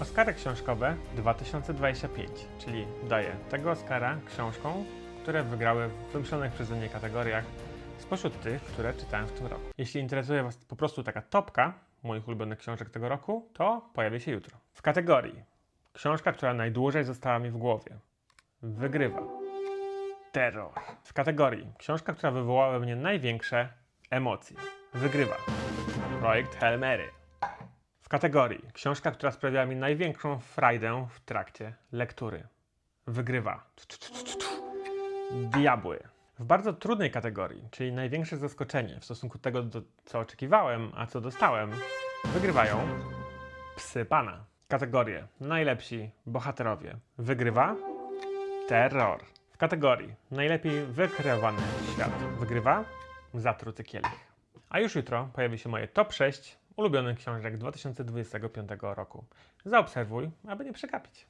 Oscary książkowe 2025, czyli daję tego Oscara książką, które wygrały w wymyślonych przeze mnie kategoriach spośród tych, które czytałem w tym roku. Jeśli interesuje Was po prostu taka topka moich ulubionych książek tego roku, to pojawi się jutro. W kategorii książka, która najdłużej została mi w głowie, wygrywa Terror. W kategorii książka, która wywołała we mnie największe emocje, wygrywa Projekt Hail Mary. W kategorii książka, która sprawiła mi największą frajdę w trakcie lektury. Wygrywa. Diabły. W bardzo trudnej kategorii, czyli największe zaskoczenie w stosunku do tego, do, co oczekiwałem, a co dostałem, wygrywają Psy Pana. Kategorię Najlepsi bohaterowie. Wygrywa Terror. W kategorii Najlepiej wykreowany świat. Wygrywa Zatruty Kielich. A już jutro pojawi się moje top 6 ulubionych książek 2025 roku. Zaobserwuj, aby nie przegapić.